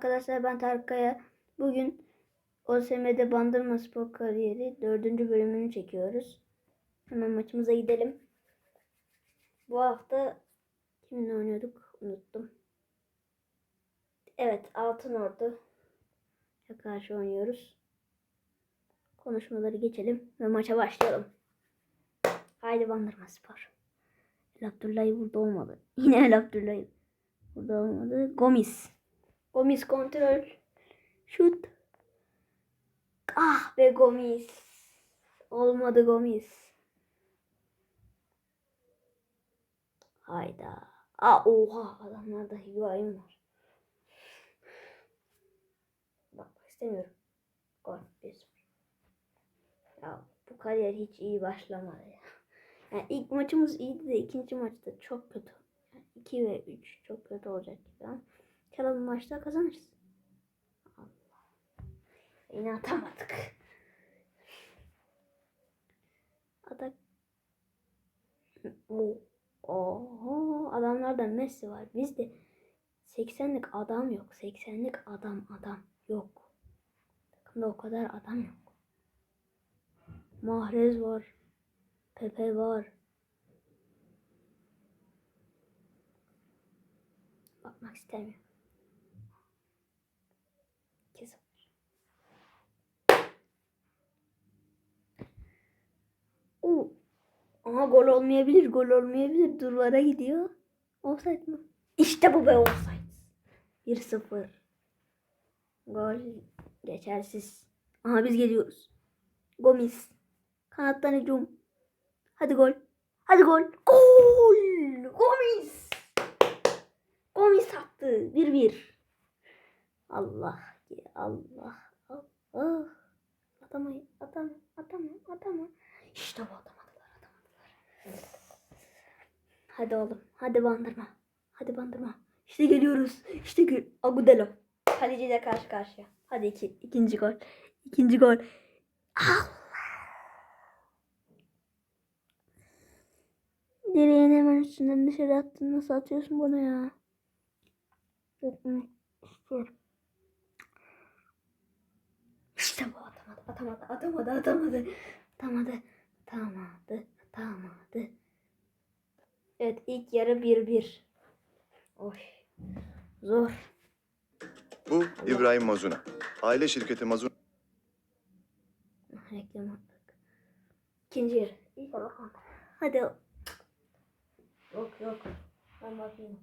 Arkadaşlar ben Tarık. Bugün OSM'de Bandırma Spor Kariyeri 4. bölümünü çekiyoruz. Hemen maçımıza gidelim. Bu hafta kiminle oynuyorduk? Unuttum. Evet Altın Ordu karşı oynuyoruz. Konuşmaları geçelim ve maça başlayalım. Haydi Bandırma Spor. El Abdullahi burada olmadı. Yine El Abdullahi burada olmadı. Gomis. Gomis kontrol. Şut. Ah be Gomis. Olmadı Gomis. Hayda. Aa oha adamlarda Higuain var. Bakmak istemiyorum. Gol 1 Ya bu kariyer hiç iyi başlamadı ya. Yani ilk maçımız iyiydi de ikinci maçta çok kötü. Yani 2 ve 3 çok kötü olacak gibi ama çalalım maçta kazanırız. Allah. Yine atamadık. Atak. Oho adamlarda Messi var. Bizde 80'lik adam yok. 80'lik adam adam yok. Takımda o kadar adam yok. Mahrez var. Pepe var. Bakmak istemiyorum. 2-0. Oo. Aha gol olmayabilir, gol olmayabilir. Duvara gidiyor. Offside mı? İşte bu be offside. 1-0. Gol geçersiz. Aha biz geliyoruz. Gomis. Kanattan hücum. Hadi gol. Hadi gol. Gol. Gomis. Gomis attı. 1-1. Allah. Allah. Allah. Atama. Atama. Atama. Atama. İşte bu atamadılar. Hadi oğlum. Hadi bandırma. Hadi bandırma. İşte geliyoruz. İşte gel. Agudelo. Kaleciyle karşı karşıya. Hadi iki. ikinci gol. İkinci gol. Allah. Direğin hemen üstünden dışarı attın. Nasıl atıyorsun bunu ya? İşte bu atamadı, atamadı, atamadı, atamadı, atamadı, atamadı. Evet ilk yarı 1-1. Oy. Zor. Bu İbrahim Mazuna. Aile şirketi Mazuna Reklam attık. İkinci yarı. İlk. Hadi. Yok yok. Ben bakayım.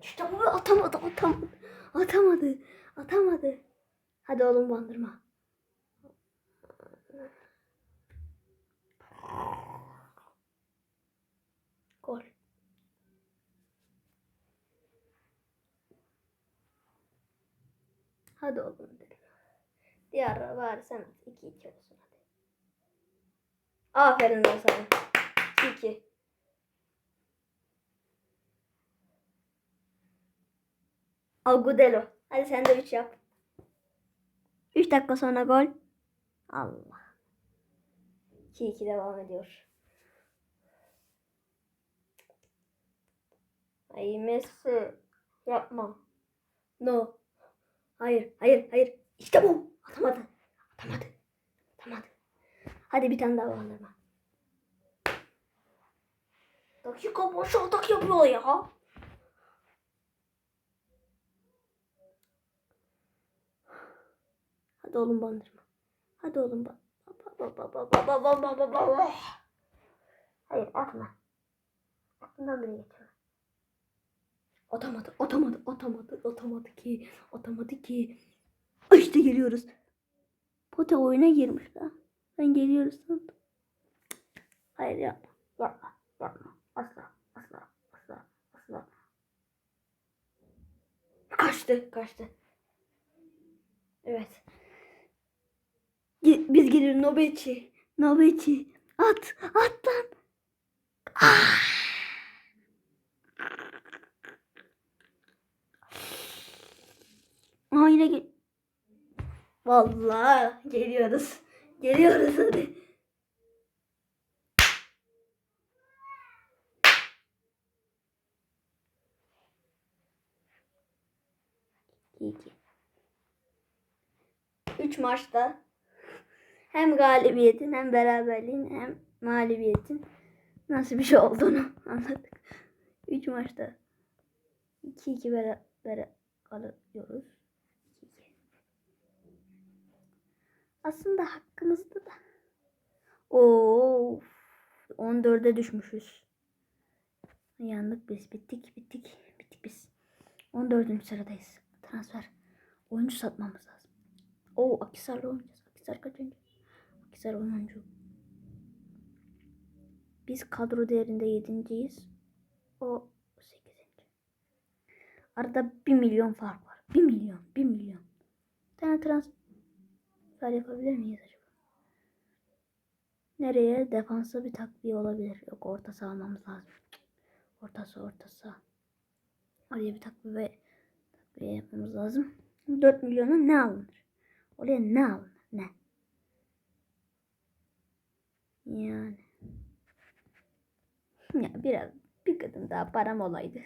İşte bu atamadı, atamadı. Atamadı, atamadı. Hadi oğlum bandırma. Gol. Hadi oğlum dedim. Diğer var sen at. 2-2 olsun hadi. Aferin lan sana. 2-2. Agudelo. Hadi sen de 3 yap. 3 dakika sonra gol. Allah. 2-2 devam ediyor. Ay Messi. Yapma. No. Hayır, hayır, hayır. İşte bu. Atamadı. Atamadı. Atamadı. Hadi bir tane daha bandırma. Dakika boş atak yapıyor ya. Hadi oğlum bandırma. Hadi oğlum ba Hayır atma. Aklından bile geçme. Atamadı, atamadı, atamadı, atamadı ki, atamadı ki. İşte geliyoruz. Pote oyuna girmiş lan. Ben geliyoruz sandım. Hayır yapma, yapma, yapma. Asla, asla, asla, asla. Kaçtı, kaçtı. Evet. Biz geliyoruz nöbetçi. Nöbetçi. At. At lan. Ah! Aa yine gel. Vallahi geliyoruz. Geliyoruz hadi. 2-2. 3 maçta hem galibiyetin hem beraberliğin hem mağlubiyetin nasıl bir şey olduğunu anladık. 3 maçta 2-2 beraber kalıyoruz. 2-2. Aslında hakkımızda da. Oo, 14'e düşmüşüz. Yandık biz. Bittik, bittik, bittik biz. 14. sıradayız. Transfer. Oyuncu satmamız lazım. Oo, Akisar'la oynayacağız. Akisar kaçıncı? Akisar 10. Biz kadro değerinde 7.yiz. O 8. Arada 1 milyon fark var. 1 milyon, 1 milyon. Bir tane transfer yapabilir miyiz acaba? Nereye? Defansa bir takviye olabilir. Yok orta saha almamız lazım. Ortası ortası. Oraya bir takviye, takviye yapmamız lazım. 4 milyona ne alınır? Oraya ne alınır? Ne? Yani. Ya biraz bir kadın daha param olaydı.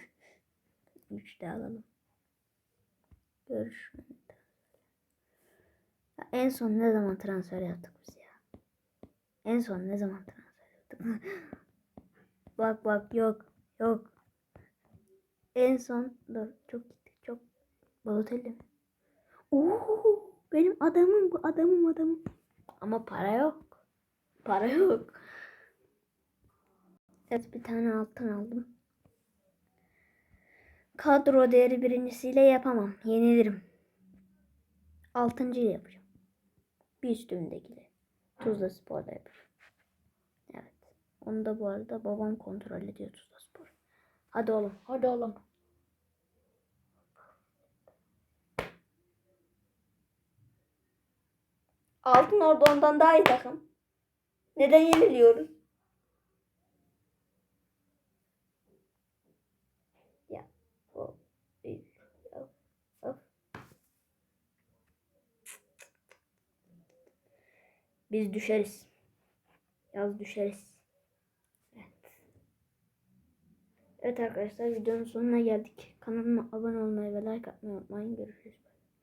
Üç de alalım. Görüşme. Ya en son ne zaman transfer yaptık biz ya? En son ne zaman transfer yaptık? bak bak yok yok. En son dur çok gittik çok. Balotelli mi? Oo, benim adamım bu adamım adamım. Ama para yok. Para yok. Evet bir tane altın aldım. Kadro değeri birincisiyle yapamam. Yenilirim. Altıncıyı yapacağım. Bir üstümdekiyle. Tuzla Spor'da yapacağım. Evet. Onu da bu arada babam kontrol ediyor Tuzla Spor. Hadi oğlum. Hadi oğlum. Altın orada ondan daha iyi takım. Neden yeniliyoruz? Ya. O. Biz düşeriz. Yaz düşeriz. Evet. Evet arkadaşlar videonun sonuna geldik. Kanalıma abone olmayı ve like atmayı unutmayın. Görüşürüz.